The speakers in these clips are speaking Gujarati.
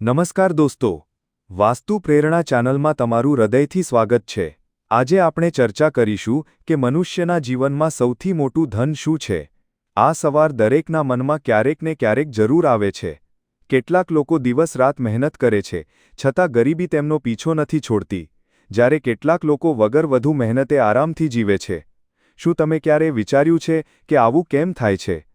નમસ્કાર દોસ્તો. વાસ્તુ પ્રેરણા ચેનલમાં તમારું હૃદયથી સ્વાગત છે. આજે આપણે ચર્ચા કરીશું કે મનુષ્યના જીવનમાં સૌથી મોટું ધન શું છે? આ સવાર દરેકના મનમાં ક્યારેક ને ક્યારેક જરૂર આવે છે. કેટલાક લોકો દિવસ રાત મહેનત કરે છે, છતાં ગરીબી તેમનો પીછો નથી છોડતી. જ્યારે કેટલાક લોકો વગર વધુ મહેનતે આરામથી જીવે છે. શું તમે ક્યારે વિચાર્યું છે કે આવું કેમ થાય છે?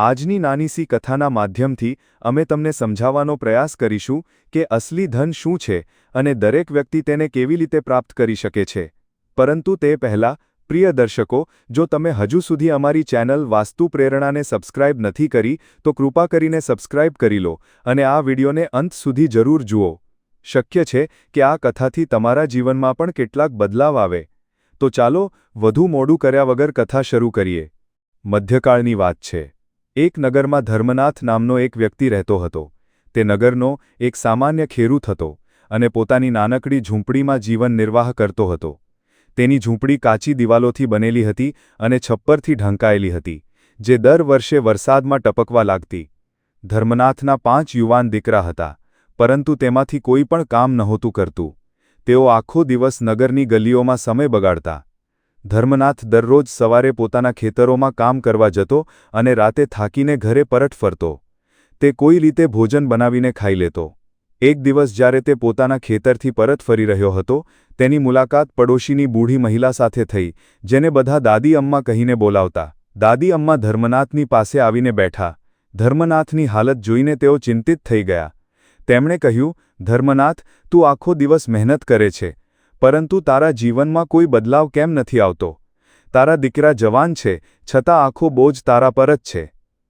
આજની નાની સી કથાના માધ્યમથી અમે તમને સમજાવવાનો પ્રયાસ કરીશું કે અસલી ધન શું છે અને દરેક વ્યક્તિ તેને કેવી રીતે પ્રાપ્ત કરી શકે છે. પરંતુ તે પહેલાં, પ્રિય દર્શકો, જો તમે હજુ સુધી અમારી ચેનલ વાસ્તુ પ્રેરણાને સબસ્ક્રાઇબ નથી કરી, તો કૃપા કરીને સબસ્ક્રાઇબ કરી લો અને આ વિડીયોને અંત સુધી જરૂર જુઓ. શક્ય છે કે આ કથાથી તમારા જીવનમાં પણ કેટલાક બદલાવ આવે. તો ચાલો, વધુ મોડું કર્યા વગર કથા શરૂ કરીએ. મધ્યકાળની વાત છે. એક નગરમાં ધર્મનાથ નામનો એક વ્યક્તિ રહેતો હતો. તે નગરનો એક સામાન્ય ખેડૂત હતો અને પોતાની નાનકડી ઝૂંપડીમાં જીવન નિર્વાહ કરતો હતો. તેની ઝૂંપડી કાચી દિવાલોથી બનેલી હતી અને છપ્પરથી ઢંકાયેલી હતી, જે દર વર્ષે વરસાદમાં ટપકવા લાગતી. ધર્મનાથના પાંચ યુવાન દીકરા હતા, પરંતુ તેમાંથી કોઈ પણ કામ નહોતું કરતું. તેઓ આખો દિવસ નગરની ગલીઓમાં સમય બગાડતા ધર્મનાથ દરરોજ સવારે પોતાના ખેતરોમાં કામ કરવા જતો અને રાતે થાકીને ઘરે પરત ફરતો. તે કોઈ રીતે ભોજન બનાવીને ખાઈ લેતો. એક દિવસ જ્યારે તે પોતાના ખેતરથી પરત ફરી રહ્યો હતો, તેની મુલાકાત પડોશીની બૂઢી મહિલા સાથે થઈ, જેને બધા દાદી અમ્મા કહીને બોલાવતા. દાદી અમ્મા ધર્મનાથની પાસે આવીને બેઠા. ધર્મનાથની હાલત જોઈને તેઓ ચિંતિત થઈ ગયા. તેમણે કહ્યું, ધર્મનાથ, તું આખો દિવસ મહેનત કરે છે. પરંતુ તારા જીવનમાં કોઈ બદલાવ કેમ નથી આવતો? તારા દીકરા જવાન છે, છતાં આખો બોજ તારા પર જ છે.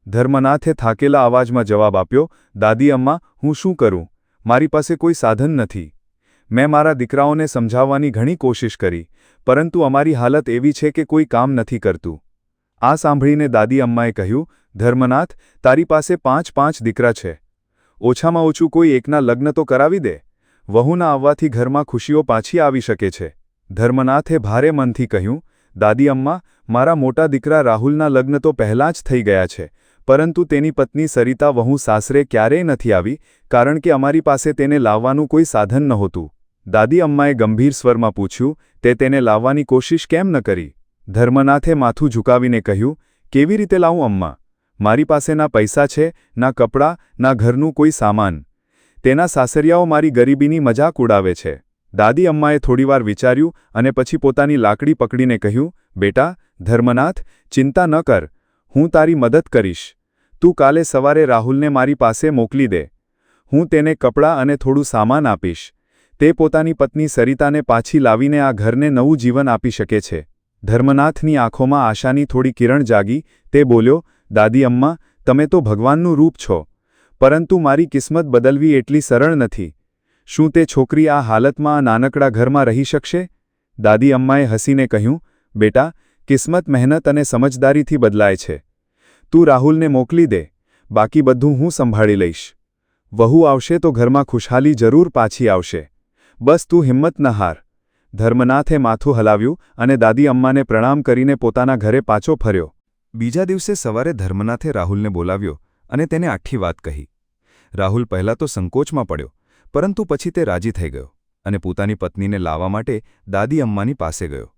ધર્મનાથે થાકેલા અવાજમાં જવાબ આપ્યો, દાદી અમ્મા, હું શું કરું? મારી પાસે કોઈ સાધન નથી. મેં મારા દીકરાઓને સમજાવવાની ઘણી કોશિશ કરી, પરંતુ અમારી હાલત એવી છે કે કોઈ કામ નથી કરતું. આ સાંભળીને દાદી અમ્માએ કહ્યું, ધર્મનાથ, તારી પાસે પાંચ પાંચ દીકરા છે. ઓછામાં ઓછું કોઈ એકના લગ્ન તો કરાવી દે? વહુના આવવાથી ઘરમાં ખુશીઓ પાછી આવી શકે છે. ધર્મનાથે ભારે મનથી કહ્યું, દાદી અમ્મા, મારા મોટા દીકરા રાહુલના લગ્ન તો પહેલાં જ થઈ ગયા છે, પરંતુ તેની પત્ની સરિતા વહુ સાસરે ક્યારેય નથી આવી, કારણ કે અમારી પાસે તેને લાવવાનું કોઈ સાધન નહોતું. દાદી અમ્માએ ગંભીર સ્વરમાં પૂછ્યું, તે તેને લાવવાની કોશિશ કેમ ન કરી? ધર્મનાથે માથું ઝુકાવીને કહ્યું, કેવી રીતે લાવું અમ્મા? મારી પાસે ના પૈસા છે, ના કપડાં, ના ઘરનું કોઈ સામાન. તેના સાસરિયાઓ મારી ગરીબીની મજાક ઉડાવે છે. દાદી અમ્માએ થોડીવાર વિચાર્યું અને પછી પોતાની લાકડી પકડીને કહ્યું, બેટા, ધર્મનાથ, ચિંતા ન કર, હું તારી મદદ કરીશ. તું કાલે સવારે રાહુલને મારી પાસે મોકલી દે. હું તેને કપડાં અને થોડું સામાન આપીશ. તે પોતાની પત્ની સરિતાને પાછી લાવીને આ ઘરને નવું જીવન આપી શકે છે. ધર્મનાથની આંખોમાં આશાની થોડી કિરણ જાગી, તે બોલ્યો, દાદી અમ્મા, તમે તો ભગવાનનું રૂપ છો. પરંતુ મારી કિસ્મત બદલવી એટલી સરળ નથી. શું તે છોકરી આ હાલતમાં આ નાનકડા ઘરમાં રહી શકશે? દાદી અમ્માએ હસીને કહ્યું, બેટા, કિસ્મત મહેનત અને સમજદારીથી બદલાય છે. તું રાહુલને મોકલી દે. બાકી બધું હું સંભાળી લઈશ. વહુ આવશે તો ઘરમાં ખુશહાલી જરૂર પાછી આવશે. બસ તું હિંમત ન હાર. ધર્મનાથે માથું હલાવ્યું અને દાદી અમ્માને પ્રણામ કરીને પોતાના ઘરે પાછો ફર્યો. બીજા દિવસે સવારે ધર્મનાથે રાહુલને બોલાવ્યો. અને તેને આખી વાત કહી. રાહુલ પહેલાં તો સંકોચમાં પડ્યો, પરંતુ પછી તે રાજી થઈ ગયો અને પોતાની પત્નીને લાવવા માટે દાદી અમ્માની પાસે ગયો.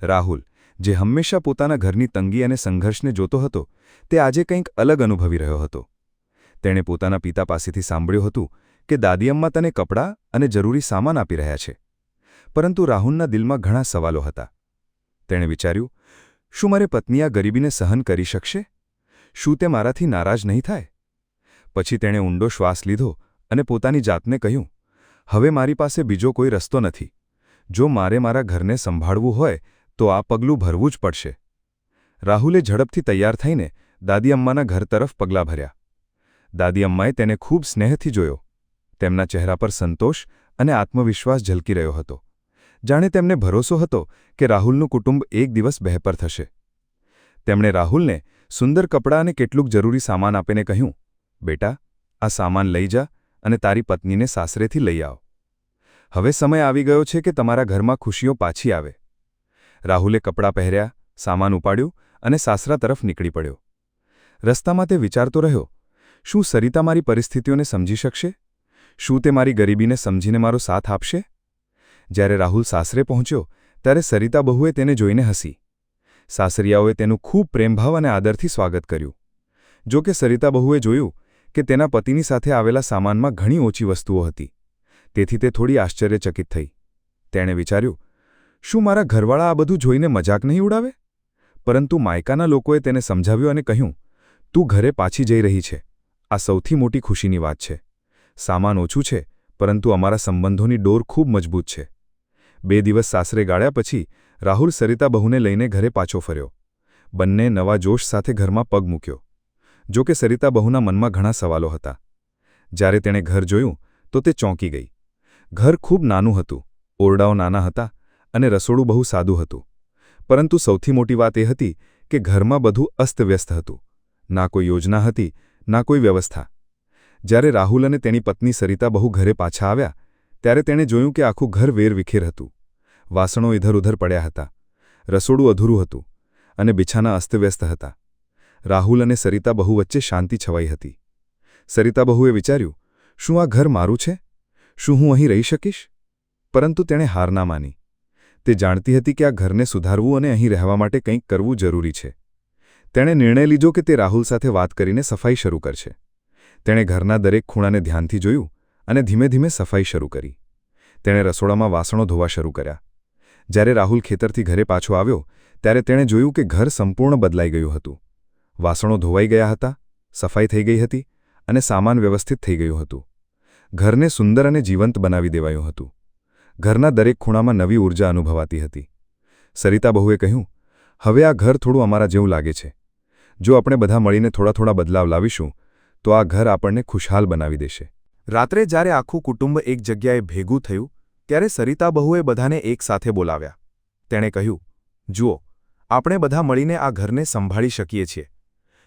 રાહુલ, જે હંમેશા પોતાના ઘરની તંગી અને સંઘર્ષને જોતો હતો, તે આજે કંઈક અલગ અનુભવી રહ્યો હતો. તેણે પોતાના પિતા પાસેથી સાંભળ્યું હતું કે દાદી અમ્મા તને કપડાં અને જરૂરી સામાન આપી રહ્યા છે, પરંતુ રાહુલના દિલમાં ઘણા સવાલો હતા. તેણે વિચાર્યું, શું મારે પત્ની આ ગરીબીને સહન કરી શકશે? શું તે મારાથી નારાજ નહીં થાય? પછી તેણે ઊંડો શ્વાસ લીધો અને પોતાની જાતને કહ્યું, હવે મારી પાસે બીજો કોઈ રસ્તો નથી. જો મારે મારા ઘરને સંભાળવું હોય, તો આ પગલું ભરવું જ પડશે. રાહુલે ઝડપથી તૈયાર થઈને દાદી અમ્માના ઘર તરફ પગલાં ભર્યા. દાદી અમ્માએ તેને ખૂબ સ્નેહથી જોયો. તેમના ચહેરા પર સંતોષ અને આત્મવિશ્વાસ ઝલકી રહ્યો હતો. જાણે તેમને ભરોસો હતો કે રાહુલનું કુટુંબ એક દિવસ બહેપર થશે. તેમણે રાહુલને સુંદર કપડાં અને કેટલુંક જરૂરી સામાન આપીને કહ્યું, બેટા, આ સામાન લઈ જા અને તારી પત્નીને સાસરેથી લઈ આવ. હવે સમય આવી ગયો છે કે તમારા ઘરમાં ખુશીઓ પાછી આવે. રાહુલે કપડાં પહેર્યા, સામાન ઉપાડ્યું અને સાસરા તરફ નીકળી પડ્યો. રસ્તામાં તે વિચારતો રહ્યો, શું સરિતા મારી પરિસ્થિતિઓને સમજી શકશે? શું તે મારી ગરીબીને સમજીને મારો સાથ આપશે? જ્યારે રાહુલ સાસરે પહોંચ્યો, ત્યારે સરિતા બહુએ તેને જોઈને હસી. સાસરિયાઓએ તેનું ખૂબ પ્રેમભાવ અને આદરથી સ્વાગત કર્યું. જો કે સરિતા બહુએ જોયું કે તેના પતિની સાથે આવેલા સામાનમાં ઘણી ઓછી વસ્તુઓ હતી. તેથી તે થોડી આશ્ચર્યચકિત થઈ. તેણે વિચાર્યું, શું મારા ઘરવાળા આ બધું જોઈને મજાક નહીં ઉડાવે? પરંતુ માયકાના લોકોએ તેને સમજાવ્યું અને કહ્યું, તું ઘરે પાછી જઈ રહી છે. આ સૌથી મોટી ખુશીની વાત છે. સામાન ઓછું છે, પરંતુ અમારા સંબંધોની ડોર ખૂબ મજબૂત છે. બે દિવસ સાસરે ગાળ્યા પછી રાહુલ સરિતા બહુને લઈને ઘરે પાછો ફર્યો. બંને નવા જોશ સાથે ઘરમાં પગ મૂક્યો. જો કે સરિતા બહુના મનમાં ઘણા સવાલો હતા. જ્યારે તેણે ઘર જોયું, તો તે ચોંકી ગઈ. ઘર ખૂબ નાનું હતું. ઓરડાઓ નાના હતા અને રસોડું બહુ સાદું હતું. પરંતુ સૌથી મોટી વાત એ હતી કે ઘરમાં બધું અસ્તવ્યસ્ત હતું. ના કોઈ યોજના હતી, ના કોઈ વ્યવસ્થા. જ્યારે રાહુલ અને તેની પત્ની સરિતા બહુ ઘરે પાછા આવ્યા, ત્યારે તેણે જોયું કે આખું ઘર વેરવિખેર હતું. વાસણો ઇધર-ઉધર પડ્યા હતા. રસોડું અધૂરું હતું અને બિછાના અસ્તવ્યસ્ત હતા. રાહુલ અને સરિતા બહુ વચ્ચે શાંતિ છવાઈ હતી. સરિતા બહુએ વિચાર્યું, શું આ ઘર મારું છે? શું હું અહીં રહી શકીશ? પરંતુ તેણે હાર ના માની. તે જાણતી હતી કે આ ઘરને સુધારવું અને અહીં રહેવા માટે કંઈક કરવું જરૂરી છે. તેણે નિર્ણય લીધો કે તે રાહુલ સાથે વાત કરીને સફાઈ શરૂ કરશે. તેણે ઘરના દરેક ખૂણાને ધ્યાનથી જોયું અને ધીમે ધીમે સફાઈ શરૂ કરી. તેણે રસોડામાં વાસણો ધોવા શરૂ કર્યા. જ્યારે રાહુલ ખેતરથી ઘરે પાછો આવ્યો, ત્યારે તેણે જોયું કે ઘર સંપૂર્ણ બદલાઈ ગયું હતું. વાસણો ધોવાઈ ગયા હતા, સફાઈ થઈ ગઈ હતી અને સામાન વ્યવસ્થિત થઈ ગયું હતું. ઘરને સુંદર અને જીવંત બનાવી દેવાયું હતું. ઘરના દરેક ખૂણામાં નવી ઊર્જા અનુભવાતી હતી. સરિતા બહુએ કહ્યું, હવે આ ઘર થોડું અમારા જેવું લાગે છે. જો આપણે બધા મળીને થોડા થોડા બદલાવ લાવીશું, તો આ ઘર આપણને ખુશહાલ બનાવી દેશે. રાત્રે જ્યારે આખું કુટુંબ એક જગ્યાએ ભેગું થયું ત્યારે સરિતા બહુએ બધાને એક સાથે બોલાવ્યા. તેણે કહ્યું, જુઓ, આપણે બધા મળીને આ ઘરને સંભાળી શકીએ છીએ.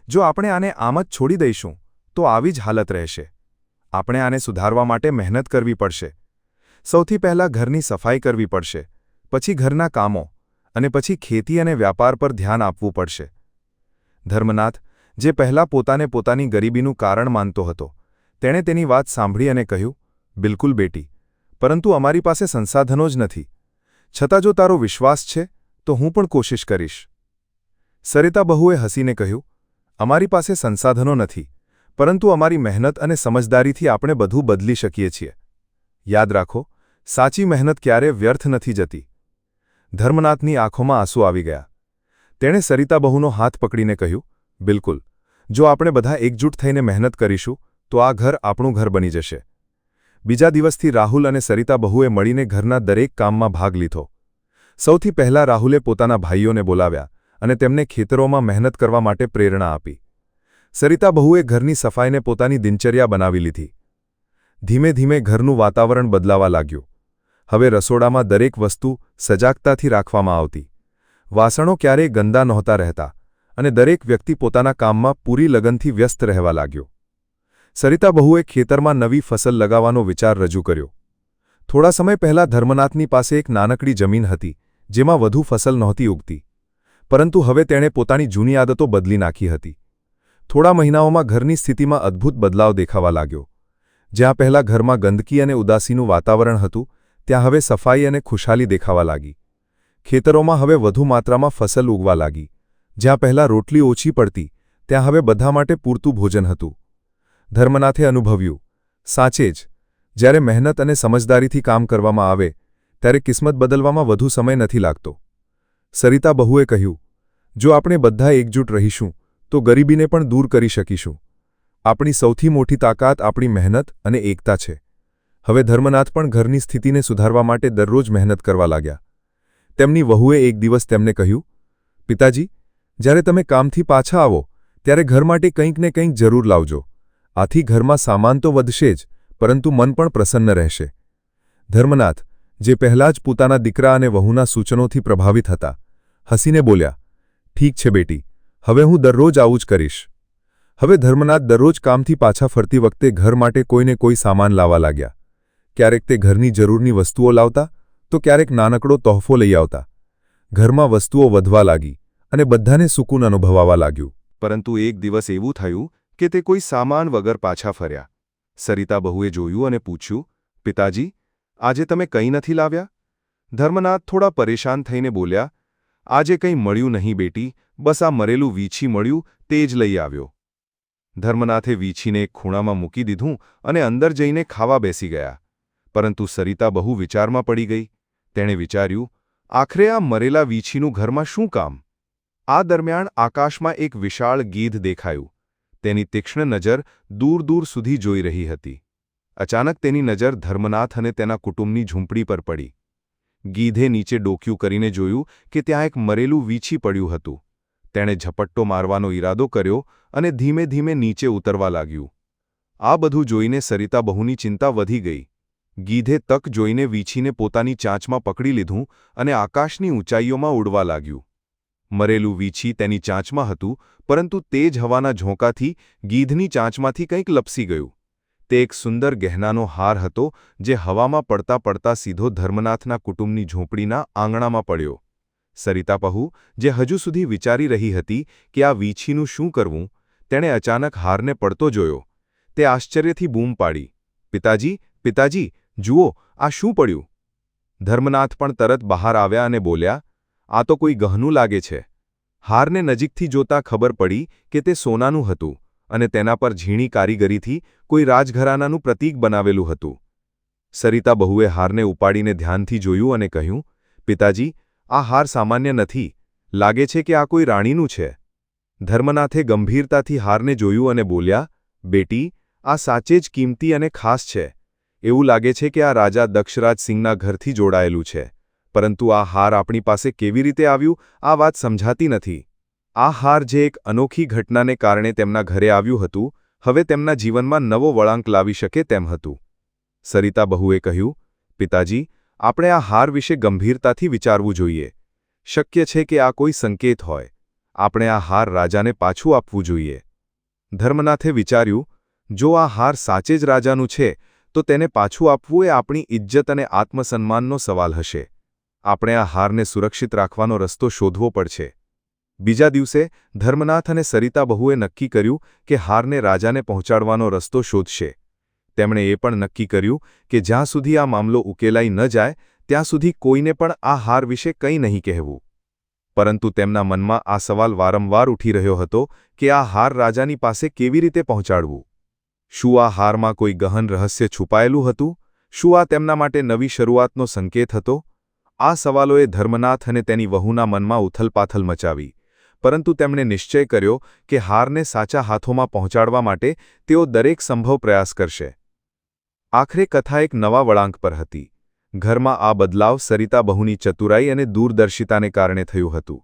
જો આપણે આને આમ જ છોડી દઈશું, તો આવી જ હાલત રહેશે. આપણે આને સુધારવા માટે મહેનત કરવી પડશે. સૌથી પહેલાં ઘરની સફાઈ કરવી પડશે, પછી ઘરના કામો, અને પછી ખેતી અને વ્યાપાર પર ધ્યાન આપવું પડશે. ધર્મનાથ, જે પહેલાં પોતાને પોતાની ગરીબીનું કારણ માનતો હતો, તેણે તેની વાત સાંભળી અને કહ્યું, બિલકુલ બેટી પરંતુ અમારી પાસે સંસાધનો જ નથી. છતાં જો તારો વિશ્વાસ છે, તો હું પણ કોશિશ કરીશ. સરિતા બહુએ હસીને કહ્યું, અમારી પાસે સંસાધનો નથી, પરંતુ અમારી મહેનત અને સમજદારીથી આપણે બધું બદલી શકીએ છીએ. યાદ રાખો, સાચી મહેનત ક્યારે વ્યર્થ નથી જતી. ધર્મનાથની આંખોમાં આંસુ આવી ગયા. તેણે સરિતા બહુનો હાથ પકડીને કહ્યું, બિલકુલ. જો આપણે બધા એકજૂટ થઈને મહેનત કરીશું, તો આ ઘર આપણું ઘર બની જશે. બીજા દિવસથી રાહુલ અને સરિતા બહુએ મળીને ઘરના દરેક કામમાં ભાગ લીધો. સૌથી પહેલા રાહુલે પોતાના ભાઈઓને બોલાવ્યા અને તેમને ખેતરોમાં મહેનત કરવા માટે પ્રેરણા આપી. સરિતા બહુએ ઘરની સફાઈને પોતાની દિનચર્યા બનાવી લીધી. ધીમે ધીમે ઘરનું વાતાવરણ બદલાવા લાગ્યું. હવે રસોડામાં દરેક વસ્તુ સજાગતાથી રાખવામાં આવતી. વાસણો ક્યારેય ગંદા નહોતા રહેતા અને દરેક વ્યક્તિ પોતાના કામમાં પૂરી લગનથી વ્યસ્ત રહેવા લાગ્યો. સરિતા બહુએ ખેતરમાં નવી ફસલ લગાવવાનો વિચાર રજૂ કર્યો. થોડા સમય પહેલા ધર્મનાથની પાસે એક નાનકડી જમીન હતી, જેમાં વધુ ફસલ નહોતી ઉગતી. પરંતુ હવે તેણે પોતાની જૂની આદતો બદલી નાખી હતી. થોડા મહિનાઓમાં ઘરની સ્થિતિમાં અદ્ભુત બદલાવ દેખાવા લાગ્યો. જ્યાં પહેલાં ઘરમાં ગંદકી અને ઉદાસીનું વાતાવરણ હતું, ત્યાં હવે સફાઈ અને ખુશાલી દેખાવા લાગી. ખેતરોમાં હવે વધુ માત્રામાં ફસલ ઉગવા લાગી. જ્યાં પહેલાં રોટલી ઓછી પડતી, ત્યાં હવે બધા માટે પૂરતું ભોજન હતું. ધર્મનાથે અનુભવ્યું, સાચે જ, જ્યારે મહેનત અને સમજદારીથી કામ કરવામાં આવે, ત્યારે કિસ્મત બદલવામાં વધુ સમય નથી લાગતો. સરિતા બહુએ કહ્યું, જો આપણે બધા એકજૂટ રહીશું, તો ગરીબીને પણ દૂર કરી શકીશું. આપણી સૌથી મોટી તાકાત આપણી મહેનત અને એકતા છે. હવે ધર્મનાથ પણ ઘરની સ્થિતિને સુધારવા માટે દરરોજ મહેનત કરવા લાગ્યા. તેમની વહુએ એક દિવસ તેમને કહ્યું, પિતાજી, જ્યારે તમે કામથી પાછા આવો, ત્યારે ઘર માટે કંઈક ને કંઈક જરૂર લાવજો. આથી ઘરમાં સામાન તો વધશે જ, પરંતુ મન પણ પ્રસન્ન રહેશે. ધર્મનાથ, જે પહેલાં જ પોતાના દીકરા અને વહુના સૂચનોથી પ્રભાવિત હતા, હસીને બોલ્યા, ઠીક છે બેટી, હવે હું દરરોજ આવું જ કરીશ. હવે ધર્મનાથ દરરોજ કામથી પાછા ફરતી વખતે ઘર માટે કોઈને કોઈ સામાન લાવવા લાગ્યા. ક્યારેક તે ઘરની જરૂરની વસ્તુઓ લાવતા, તો ક્યારેક નાનકડો તોહફો લઈ આવતા. ઘરમાં વસ્તુઓ વધવા લાગી અને બધાને સુકૂન અનુભવાવા લાગ્યું. પરંતુ એક દિવસ એવું થયું કે તે કોઈ સામાન વગર પાછા ફર્યા. સરિતા બહુએ જોયું અને પૂછ્યું, પિતાજી, આજે તમે કંઈ નથી લાવ્યા? ધર્મનાથ થોડા પરેશાન થઈને બોલ્યા, આજે કંઈ મળ્યું નહીં બેટી, બસ આ મરેલું વીછી મળ્યું, તે જ લઈ આવ્યો. ધર્મનાથે વીછીને એક ખૂણામાં મૂકી દીધું અને અંદર જઈને ખાવા બેસી ગયા. પરંતુ સરિતા બહુ વિચારમાં પડી ગઈ. તેણે વિચાર્યું, આખરે આ મરેલા વીછીનું ઘરમાં શું કામ? આ દરમિયાન આકાશમાં એક વિશાળ ગીધ દેખાયું. તેની તીક્ષ્ણ નજર દૂર દૂર સુધી જોઈ રહી હતી. અચાનક તેની નજર ધર્મનાથ અને તેના કુટુંબની ઝૂંપડી પર પડી. ગીધે નીચે ડોક્યું કરીને જોયું કે ત્યાં એક મરેલું વીછી પડ્યું હતું. તેણે ઝપટ્ટો મારવાનો ઈરાદો કર્યો અને ધીમે ધીમે નીચે ઉતરવા લાગ્યું. આ બધું જોઈને સરિતા બહુની ચિંતા વધી ગઈ. ગીધે તક જોઈને વીછીને પોતાની ચાંચમાં પકડી લીધું અને આકાશની ઊંચાઈઓમાં ઉડવા લાગ્યું. મરેલું વીછી તેની ચાંચમાં હતું, પરંતુ તેજ હવાના ઝોંકાથી ગીધની ચાંચમાંથી કંઈક લપસી ગયું. તે એક સુંદર ગહેનાનો હાર હતો, જે હવામાં પડતા પડતા સીધો ધર્મનાથના કુટુંબની ઝૂંપડીના આંગણામાં પડ્યો. સરિતા પહુ, જે હજુ સુધી વિચારી રહી હતી કે આ વીછીનું શું કરવું, તેણે અચાનક હારને પડતો જોયો. તે આશ્ચર્યથી બૂમ પાડી. પિતાજી પિતાજી, જુઓ, આ શું પડ્યું? ધર્મનાથ પણ તરત બહાર આવ્યા અને બોલ્યા આ તો કોઈ ગહનું લાગે છે. હારને નજીકથી જોતા ખબર પડી કે તે સોનાનું હતું અને તેના પર ઝીણી કારીગરીથી કોઈ રાજઘરાનાનું પ્રતીક બનાવેલું હતું. સરિતા બહુએ હારને ઉપાડીને ધ્યાનથી જોયું અને કહ્યું, પિતાજી, આ હાર સામાન્ય નથી. લાગે છે કે આ કોઈ રાણીનું છે. ધર્મનાથે ગંભીરતાથી હારને જોયું અને બોલ્યા, બેટી, આ સાચે જ કિંમતી અને ખાસ છે. એવું લાગે છે કે આ રાજા દક્ષરાજ સિંહના ઘરથી જોડાયેલું છે. પરંતુ આ હાર આપણી પાસે કેવી રીતે આવ્યું, આ વાત સમજાતી નથી. આ હાર જે એક અનોખી ઘટનાને કારણે તેમના ઘરે આવ્યું હતું, હવે તેમના જીવનમાં નવો વળાંક લાવી શકે તેમ હતું. સરિતા બહુએ કહ્યું, પિતાજી, આપણે આ હાર વિશે ગંભીરતાથી વિચારવું જોઈએ. શક્ય છે કે આ કોઈ સંકેત હોય. આપણે આ હાર રાજાને પાછું આપવું જોઈએ. ધર્મનાથે વિચાર્યું, જો આ હાર સાચે જ રાજાનું છે, તો તેને પાછું આપવું એ આપણી ઇજ્જત અને આત્મસન્માનનો સવાલ હશે. આપણે આ હારને સુરક્ષિત રાખવાનો રસ્તો શોધવો પડશે. બીજા દિવસે ધર્મનાથ અને સરિતા બહુએ નક્કી કર્યું કે હારને રાજાને પહોંચાડવાનો રસ્તો શોધશે. તેમણે એ પણ નક્કી કર્યું કે જ્યાં સુધી આ મામલો ઉકેલાઈ ન જાય, ત્યાં સુધી કોઈને પણ આ હાર વિશે કંઈ નહીં કહેવું. પરંતુ તેમના મનમાં આ સવાલ વારંવાર ઉઠી રહ્યો હતો કે આ હાર રાજાની પાસે કેવી રીતે પહોંચાડવું? શું આ હારમાં કોઈ ગહન રહસ્ય છુપાયેલું હતું? શું આ તેમના માટે નવી શરૂઆતનો સંકેત હતો? આ સવાલોએ ધર્મનાથ અને તેની વહુના મનમાં ઉથલપાથલ મચાવી. પરંતુ તેમણે નિશ્ચય કર્યો કે હારને સાચા હાથોમાં પહોંચાડવા માટે તેઓ દરેક સંભવ પ્રયાસ કરશે. આખરે કથા એક નવા વળાંક પર હતી. ઘરમાં આ બદલાવ સરિતા બહુની ચતુરાઈ અને દૂરદર્શિતાને કારણે થયું હતું.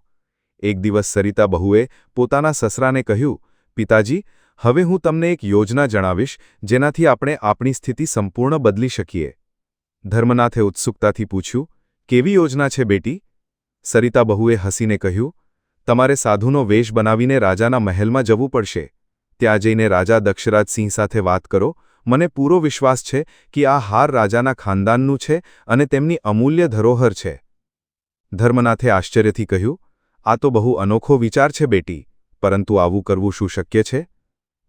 એક દિવસ સરિતા બહુએ પોતાના સસરાને કહ્યું, પિતાજી, હવે હું તમને એક યોજના જણાવીશ જેનાથી આપણે આપણી સ્થિતિ સંપૂર્ણ બદલી શકીએ. ધર્મનાથે ઉત્સુકતાથી પૂછ્યું કેવી યોજના છે બેટી? સરિતા બહુએ હસીને કહ્યું, તમારે સાધુનો વેશ બનાવીને રાજાના મહેલમાં જવું પડશે. ત્યાં જઈને રાજા દક્ષરાજસિંહ સાથે વાત કરો, મને પૂરો વિશ્વાસ છે કે આ હાર રાજાના ખાનદાનનું છે અને તેમની અમૂલ્ય ધરોહર છે. ધર્મનાથે આશ્ચર્યથી કહ્યું, આ તો બહુ અનોખો વિચાર છે બેટી, પરંતુ આવું કરવું શું શક્ય છે?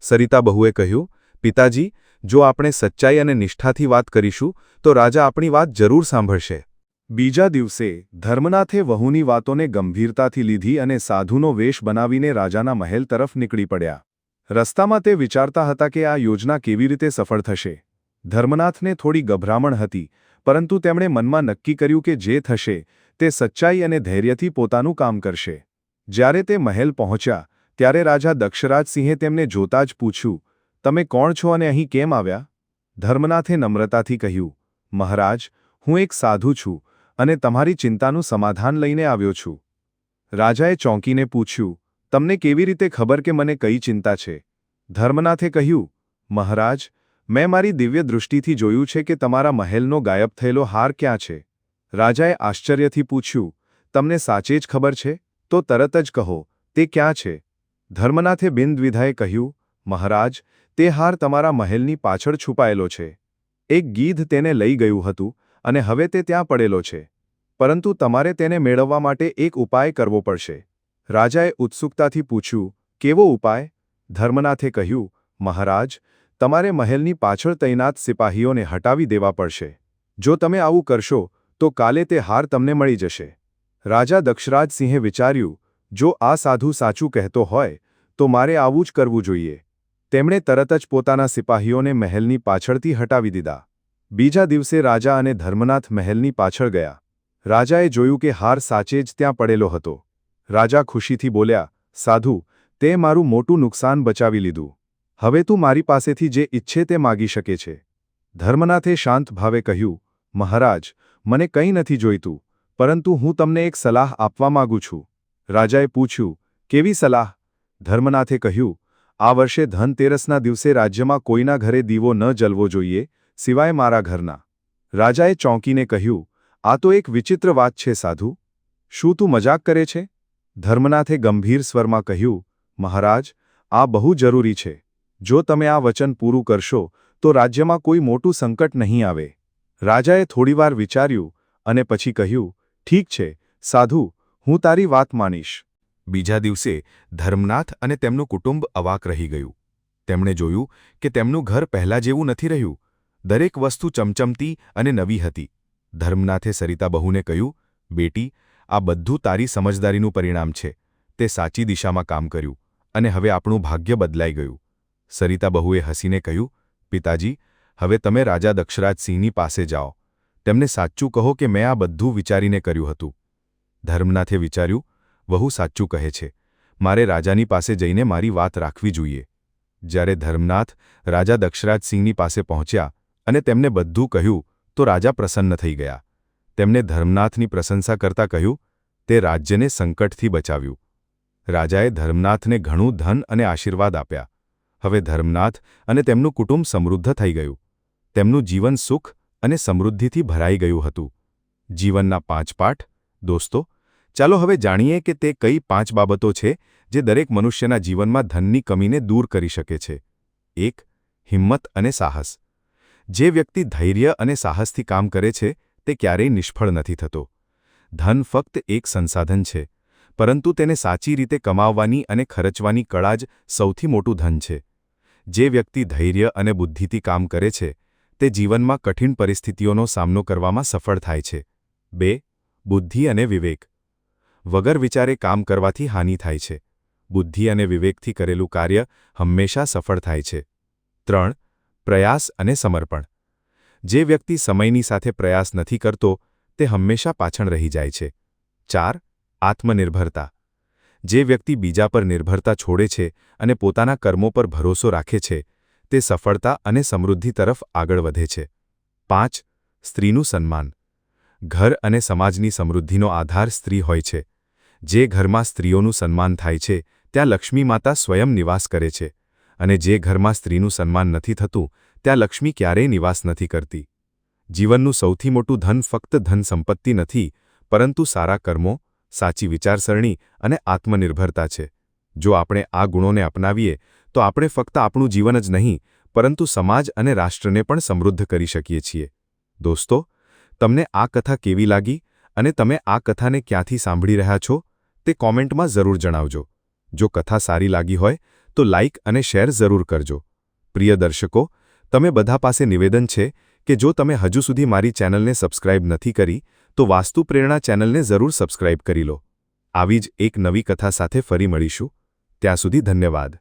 સરિતા બહુએ કહ્યું, પિતાજી, જો આપણે સચ્ચાઈ અને નિષ્ઠાથી વાત કરીશું, તો રાજા આપણી વાત જરૂર સાંભળશે. બીજા દિવસે ધર્મનાથે વહુની વાતોને ગંભીરતાથી લીધી અને સાધુનો વેશ બનાવીને રાજાના મહેલ તરફ નીકળી પડ્યા. રસ્તામાં તે વિચારતા હતા કે આ યોજના કેવી રીતે સફળ થશે. ધર્મનાથને થોડી ગભરામણ હતી, પરંતુ તેમણે મનમાં નક્કી કર્યું કે જે થશે, તે સચ્ચાઈ અને ધૈર્યથી પોતાનું કામ કરશે. જ્યારે તે મહેલ પહોંચ્યા, ત્યારે રાજા દક્ષરાજસિંહે તેમને જોતા જ પૂછ્યું, તમે કોણ છો અને અહીં કેમ આવ્યા? ધર્મનાથે નમ્રતાથી કહ્યું, મહારાજ, હું એક સાધુ છું અને તમારી ચિંતાનું સમાધાન લઈને આવ્યો છું. રાજાએ ચોંકીને પૂછ્યું, તમને કેવી રીતે ખબર કે મને કઈ ચિંતા છે? ધર્મનાથે કહ્યું, મહારાજ, મેં મારી દિવ્ય દૃષ્ટિથી જોયું છે કે તમારા મહેલનો ગાયબ થયેલો હાર ક્યાં છે? રાજાએ આશ્ચર્યથી પૂછ્યું, તમને સાચે જ ખબર છે? તો તરત જ કહો, તે ક્યાં છે? ધર્મનાથે બિનદ્વિધાએ કહ્યું, મહારાજ, તે હાર તમારા મહેલની પાછળ છુપાયેલો છે. એક ગીધ તેને લઈ ગયું હતું અને હવે તે ત્યાં પડેલો છે. પરંતુ તમારે તેને મેળવવા માટે એક ઉપાય કરવો પડશે. રાજાએ ઉત્સુકતાથી પૂછ્યું, કેવો ઉપાય? ધર્મનાથે કહ્યું, મહારાજ, તમારે મહેલની પાછળ તૈનાત સિપાહીઓને હટાવી દેવા પડશે. જો તમે આવું કરશો, તો કાલે તે હાર તમને મળી જશે. રાજા દક્ષરાજસિંહે વિચાર્યું, જો આ સાધુ સાચું કહેતો હોય, તો મારે આવું જ કરવું જોઈએ. તેમણે તરત જ પોતાના સિપાહીઓને મહેલની પાછળથી હટાવી દીધા. બીજા દિવસે રાજા અને ધર્મનાથ મહેલની પાછળ ગયા. રાજાએ જોયું કે હાર સાચે જ ત્યાં પડેલો હતો. રાજા ખુશીથી બોલ્યા, સાધુ, તે મારું મોટું નુકસાન બચાવી લીધું. હવે તું મારી પાસેથી જે ઈચ્છે તે માગી શકે છે. ધર્મનાથે શાંત ભાવે કહ્યું, મહારાજ, મને કંઈ નથી જોઈતું, પરંતુ હું તમને એક સલાહ આપવા માગું છું. રાજાએ પૂછ્યું, કેવી સલાહ? ધર્મનાથે કહ્યું, આ વર્ષે ધનતેરસના દિવસે રાજ્યમાં કોઈના ઘરે દીવો ન જલવો જોઈએ સિવાય મારા ઘરના. રાજાએ ચોંકીને કહ્યું, આ તો એક વિચિત્ર વાત છે, સાધુ. શું તું મજાક કરે છે? ધર્મનાથે ગંભીર સ્વરમાં કહ્યું, મહારાજ, આ બહુ જરૂરી છે. જો તમે આ વચન પૂરું કરશો, તો રાજ્યમાં કોઈ મોટું સંકટ નહીં આવે. રાજાએ થોડીવાર વિચાર્યું અને પછી કહ્યું, ઠીક છે, સાધુ, હું તારી વાત માનીશ. બીજા દિવસે ધર્મનાથ અને તેમનું કુટુંબ અવાક રહી ગયું. તેમણે જોયું કે તેમનું ઘર પહેલા જેવું નથી રહ્યું. દરેક વસ્તુ ચમચમતી અને નવી હતી. ધર્મનાથે સરિતા બહુને કહ્યું, બેટી, આ બધું તારી સમજદારીનું પરિણામ છે. તે સાચી દિશામાં કામ કર્યું અને હવે આપણું ભાગ્ય બદલાઈ ગયું. સરિતા બહુએ હસીને કહ્યું, પિતાજી, હવે તમે રાજા દક્ષરાજસિંહની પાસે જાઓ. તેમને સાચું કહો કે મેં આ બધું વિચારીને કર્યું હતું. ધર્મનાથે વિચાર્યું, વહુ સાચું કહે છે. મારે રાજાની પાસે જઈને મારી વાત રાખવી જોઈએ. જ્યારે ધર્મનાથ રાજા દક્ષરાજસિંહની પાસે પહોંચ્યા અને તેમને બધું કહ્યું તો રાજા પ્રસન્ન થઈ ગયા. તેમને ધર્મનાથની પ્રશંસા કરતા કહ્યું, તે રાજ્યને સંકટથી બચાવ્યું. રાજાએ ધર્મનાથને ઘણું ધન અને આશીર્વાદ આપ્યા. હવે ધર્મનાથ અને તેમનું કુટુંબ સમૃદ્ધ થઈ ગયું. તેમનું જીવન સુખ અને સમૃદ્ધિથી ભરાઈ ગયું હતું. જીવનના પાંચ પાઠ, દોસ્તો, ચાલો હવે જાણીએ કે તે કઈ પાંચ બાબતો છે જે દરેક મનુષ્યના જીવનમાં ધનની કમીને દૂર કરી શકે છે. એક, હિંમત અને સાહસ. જે વ્યક્તિ ધૈર્ય અને સાહસથી કામ કરે છે, તે ક્યારેય નિષ્ફળ નથી થતો. ધન ફક્ત એક સંસાધન છે, પરંતુ તેને સાચી રીતે કમાવવાની અને ખર્ચવાની કળા જ સૌથી મોટું ધન છે. જે વ્યક્તિ ધૈર્ય અને બુદ્ધિથી કામ કરે છે, તે જીવનમાં કઠિન પરિસ્થિતિઓનો સામનો કરવામાં સફળ થાય છે. બે, બુદ્ધિ અને વિવેક. વગર વિચારે કામ કરવાથી હાનિ થાય છે. બુદ્ધિ અને વિવેકથી કરેલું કાર્ય હંમેશા સફળ થાય છે. ત્રણ પ્રયાસ અને સમર્પણ. જે વ્યક્તિ સમયની સાથે પ્રયાસ નથી કરતો, તે હંમેશા પાછળ રહી જાય છે. ચાર, આત્મનિર્ભરતા. જે વ્યક્તિ બીજા પર નિર્ભરતા છોડે છે અને પોતાના કર્મો પર ભરોસો રાખે છે, તે સફળતા અને સમૃદ્ધિ તરફ આગળ વધે છે. પાંચ, સ્ત્રીનું સન્માન. ઘર અને સમાજની સમૃદ્ધિનો આધાર સ્ત્રી હોય છે. જે ઘરમાં સ્ત્રીઓનું સન્માન થાય છે, ત્યાં લક્ષ્મી માતા સ્વયં નિવાસ કરે છે. અને જે ઘરમાં સ્ત્રીનું સન્માન નથી થતું, ત્યાં લક્ષ્મી ક્યારેય નિવાસ નથી કરતી. જીવનનું સૌથી મોટું ધન ફક્ત ધન સંપત્તિ નથી, પરંતુ સારા કર્મો, સાચી વિચારસરણી અને આત્મનિર્ભરતા છે. જો આપણે આ ગુણોને અપનાવીએ, તો આપણે ફક્ત આપણું જીવન જ નહીં, પરંતુ સમાજ અને રાષ્ટ્રને પણ સમૃદ્ધ કરી શકીએ છીએ. દોસ્તો, તમને આ કથા કેવી લાગી અને તમે આ કથાને ક્યાંથી સાંભળી રહ્યા છો, તે કોમેન્ટમાં જરૂર જણાવજો. જો કથા સારી લાગી હોય તો લાઇક અને શેર જરૂર કરજો. પ્રિય દર્શકો, તમે બધા પાસે નિવેદન છે કે જો તમે હજુ સુધી મારી ચેનલને સબસ્ક્રાઇબ નથી કરી, તો વાસ્તુ પ્રેરણા ચેનલને જરૂર સબસ્ક્રાઇબ કરી લો. આવી જ એક નવી કથા સાથે ફરી મળીશું. ત્યાં સુધી ધન્યવાદ.